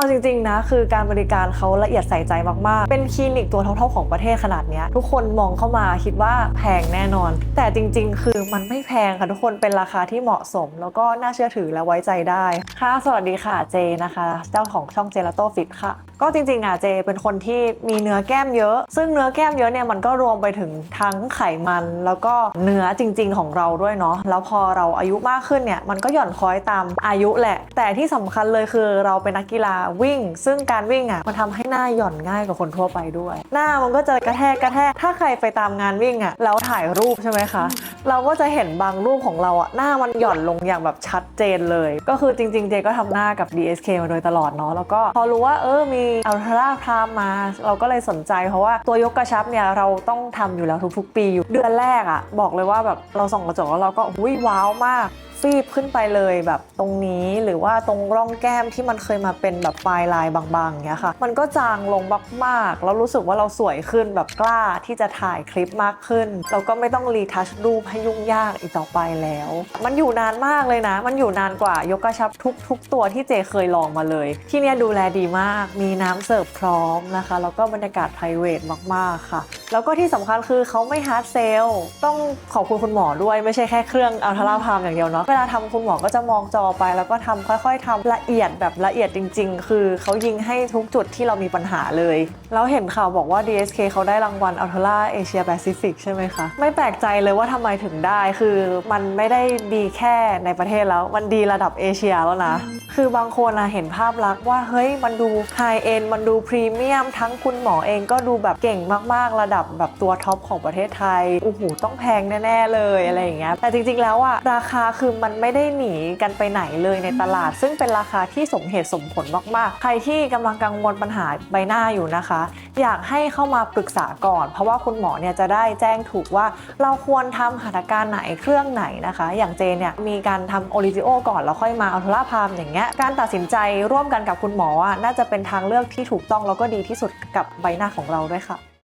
เอาจริง ๆ นะ คือการบริการเขาละเอียดใส่ใจมากๆ เป็นคลินิกตัวเท่าๆของประเทศขนาดนี้ทุกคนมองเข้ามาคิดว่าแพงแน่นอน แต่จริง ๆ คือมันไม่แพงค่ะทุกคนเป็นราคาที่เหมาะสม แล้วก็น่าเชื่อถือและไว้ใจได้ ค่ะ สวัสดีค่ะเจนะคะ เจ้าของช่องเจลาโต้ฟิตค่ะ ก็จริงๆอะเจเป็นคนที่มีเนื้อแก้มเยอะ ซึ่งเนื้อแก้มเยอะเนี่ยมันก็รวมไปถึงทั้งไขมันแล้วก็เนื้อจริง ๆ ของเราด้วยเนาะแล้วพอเราอายุมากขึ้นเนี่ยมันก็หย่อนคล้อยตามอายุแหละ แต่ที่สำคัญเลยคือเราเป็นนักกีฬาวิ่ง ซึ่งการวิ่งอะมันทำให้หน้าหย่อนง่ายกว่าคนทั่วไปด้วย หน้ามันก็จะกระแทกกระแทกถ้าใครไปตามงานวิ่งอะแล้วถ่ายรูปใช่ไหมคะ เราก็จะเห็นบางรูปของเราอะหน้ามันหย่อนลงอย่างแบบชัดเจนเลย ก็คือจริงๆเจก็ทำหน้ากับ DSK มาโดยตลอดเนาะแล้วก็พอรู้ว่าเออมีอัลทราพรามมา เราก็เลยสนใจเพราะว่าตัวยกกระชับเนี่ยเราต้องทำอยู่แล้วทุกๆ ปีอยู่เดือนแรกอะ่ะบอกเลยว่าแบบเราส่องกระจกแล้วเราก็หุ้ยว้าวมาก ฟีบขึ้นไปเลยแบบตรงนี้หรือว่าตรงร่องแก้มที่มันเคยมาเป็นแบบปลายลายบางๆอย่างเงี้ยค่ะ มันก็จางลงมากๆ แล้วรู้สึกว่าเราสวยขึ้นแบบกล้าที่จะถ่ายคลิปมากขึ้น เราก็ไม่ต้องรีทัชรูปให้ยุ่งยากอีกต่อไปแล้ว มันอยู่นานมากเลยนะ มันอยู่นานกว่ายกกระชับทุก ๆ ตัวที่เจเคยลองมาเลย ที่เนี่ยดูแลดีมาก มีน้ำเสิร์ฟพร้อมนะคะ แล้วก็บรรยากาศ p r i v a t มากๆค่ะ แล้วก็ที่สำคัญคือเขาไม่ฮาร์ดเซลต้องขอบคุณคุณหมอด้วยไม่ใช่แค่เครื่องอัลทราพามอย่างเดียวเนาะเวลาทำคุณหมอก็จะมองจอไป แล้วก็ทำค่อยๆทำละเอียดแบบละเอียดจริง ๆ คือเขายิงให้ทุกจุดที่เรามีปัญหาเลยแล้วเห็นข่าวบอกว่า DSK เขาได้รางวัล Ultra Asia Pacific ใช่ไหมคะ ไม่แปลกใจเลยว่าทำไมถึงได้คือมันไม่ได้ดีแค่ในประเทศแล้วมันดีระดับเอเชียแล้วนะ คือบางคนอะเห็นภาพลักษณ์ว่าเฮ้ยมันดูไฮเอ็นมันดูพรีเมียมทั้งคุณหมอเองก็ดูแบบเก่งมากๆระดับแบบตัวท็อปของประเทศไทยโอ้โหต้องแพงแน่ๆเลยอะไรอย่างเงี้ยแต่จริงๆแล้วอะราคาคือมันไม่ได้หนีกันไปไหนเลยในตลาด ซึ่งเป็นราคาที่สมเหตุสมผลมากๆ ใครที่กำลังกังวลปัญหาใบหน้าอยู่นะคะ อยากให้เข้ามาปรึกษาก่อน เพราะว่าคุณหมอเนี่ยจะได้แจ้งถูกว่าเราควรทำหัตถการไหนเครื่องไหนนะคะ อย่างเจเนี่ยมีการทำโอริจิโอก่อนแล้วค่อยมาอัลทราพามอย่างเงี้ยการตัดสินใจร่วมกันกับคุณหมออะน่าจะเป็นทางเลือกที่ถูกต้องแล้วก็ดีที่สุดกับใบหน้าของเราด้วยค่ะ